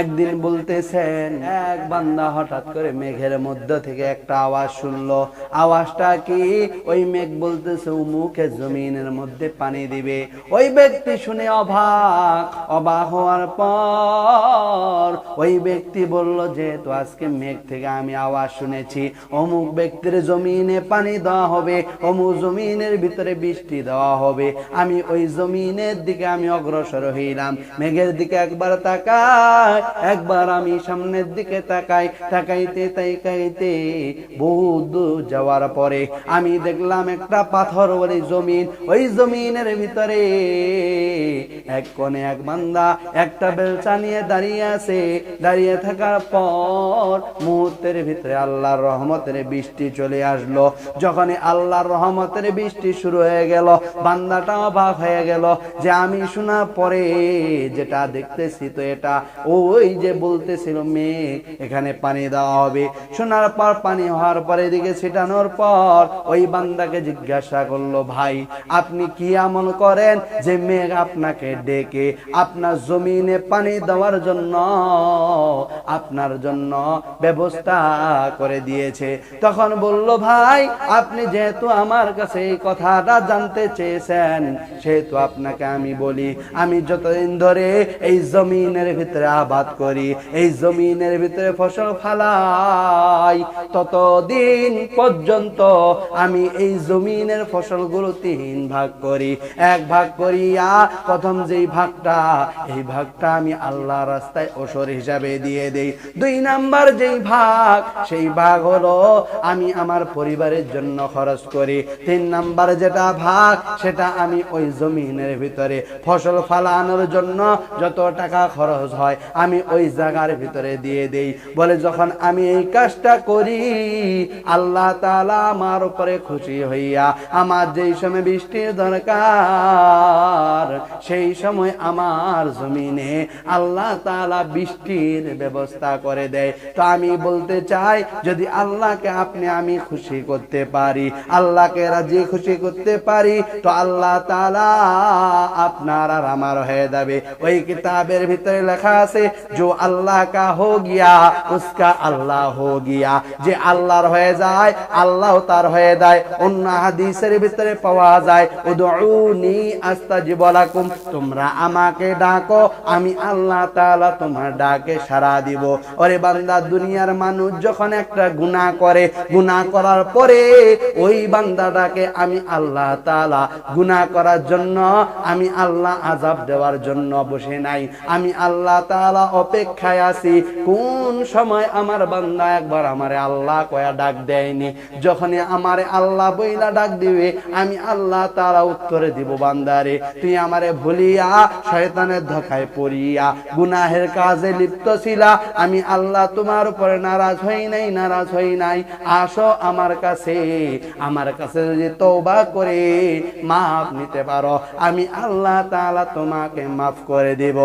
একদিন বলতেছেন, এক বান্দা হঠাৎ করে মেঘের মধ্য থেকে একটা আওয়াজ শুনলো। আওয়াজটা কি? ওই মেঘ বলতেছে, উমুকে জমিনের মধ্যে পানি দিবে। ওই ব্যক্তি শুনে অবাক। অবাক হওয়ার পর ওই ব্যক্তি বলল, যেহেতু আজকে মেঘ থেকে আমি আওয়াজ শুনেছি, অমুক ব্যক্তির জমিনে পানি দেওয়া হবে, অমুক জমিনের ভিতরে বৃষ্টি দেওয়া হবে। আমি ওই জমিনের দিকে আমি অগ্রসর হইলাম। মেঘের দিকে একবার তাকাই, একবার আমি সামনের দিকে তাকাই, তাকাইতে তাকাইতে বহু দূর যাওয়ার পরে আমি দেখলাম একটা পাথর বলে জমিন। ওই জমিনের ভিতরে এক কোণে এক বান্দা একটা বেলচা নিয়ে দাঁড়িয়ে আছে। দাঁড়িয়ে থাকার পর মুহূর্তের ভিতরে আল্লাহর রহমতের বৃষ্টি চলে আসলো। যখন আল্লাহর রহমতের বৃষ্টি শুরু হয়ে গেল, বান্দাটা অবাক হয়ে গেল যে আমি শোনার পরে যেটা দেখতেছি তো এটা, ওই যে বলতেছিল মেঘ এখানে পানি দেওয়া হবে। শোনার পর পানি হওয়ার পরে এদিকে ছিটানোর পর ওই বান্দাকে জিজ্ঞাসা করল, ভাই, আপনি কি আমল করেন যে মেঘ আপনাকে ডেকে আপনার জমিনে পানি দেওয়ার জন্য, আপনার জন্য ব্যবস্থা করে দিয়েছে? তখন বলল, ভাই, আপনি যেহেতু আমার কাছে এই কথাটা জানতে চেয়েছেন, সেহেতু আপনাকে আমি বলি, আমি যতদিন ধরে এই জমিনের ভিতরে আবাদ করি, এই জমিনের ভিতরে ফসল ফালাই, ততদিন পর্যন্ত আমি এই জমিনের ফসলগুলো তিন ভাগ করি। এক ভাগ করিয়া প্রথম যেই ভাগটা, এই ভাগটা আমি আল্লাহ রাস্তায় ওসর হিসাবে দিয়ে দেই। দুই নাম্বার যেই ভাগ, সেই ভাগ হলো আমি আমার পরিবারের জন্য খরচ করি। তিন নাম্বার যেটা ভাগ, সেটা আমি ওই জমিনের ভিতরে ফসল ফালানোর জন্য যত টাকা খরচ হয়, আমি ওই জায়গার ভিতরে দিয়ে দেই। বলে যখন আমি এই কাজটা করি, আল্লাহ তালা আমার উপরে খুশি হইয়া আমার যেই সময় বৃষ্টির দরকার, সেই সময় আমার জমিনে আল্লাহ তাআলা বৃষ্টির ব্যবস্থা করে দেয়। তো আমি বলতে চাই, যদি আল্লাহকে আপনি আমি খুশি করতে পারি, আল্লাহকে রাজি খুশি করতে পারি, তো আল্লাহ তাআলা আপনার আর আমার হয়ে যাবে। ওই কিতাবের ভিতরে লেখা আছে যে আল্লাহ কা হো গিয়া, উসকা আল্লাহ হো গিয়া। যে আল্লাহর হয়ে যায়, আল্লাহ তার হয়ে যায়। অন্য হাদিসের ভিতরে পাওয়া যায়, উদউনি আস্তাজিব লাকুম। তোমরা আমাকে ডাকো, আমি আল্লাহ তাআলা তোমার ডাকে সাড়া দিব। আরে বান্দা, দুনিয়ার মানুষ যখন একটা গুনাহ করে, গুনাহ করার পরে ওই বান্দাটাকে আমি আল্লাহ তাআলা গুনাহ করার জন্য আমি আল্লাহ আজাব দেওয়ার জন্য বসে নাই। আমি আল্লাহ তাআলা অপেক্ষায় আছি। কোন সময় আমার বান্দা একবার আমারে আল্লাহ কয়া ডাক দেয়নি? যখনই আমারে আল্লাহ বইলা ডাক দিবে, আমি আল্লাহ তাআলা উত্তরে দিব, বান্দারে, তুই আমারে ভুলিয়া, শয়তানের ধোকায় পড়িয়া, গুনাহের কাজে লিপ্ত ছিলা। আমি আল্লাহ তোমার উপরে নারাজ হই নাই, নারাজ হই নাই। আসো আমার কাছে আমার কাছে যদি তওবা করে, মাফ নিতে পারো। আমি আল্লাহ তাআলা তোমাকে মাফ করে দেব।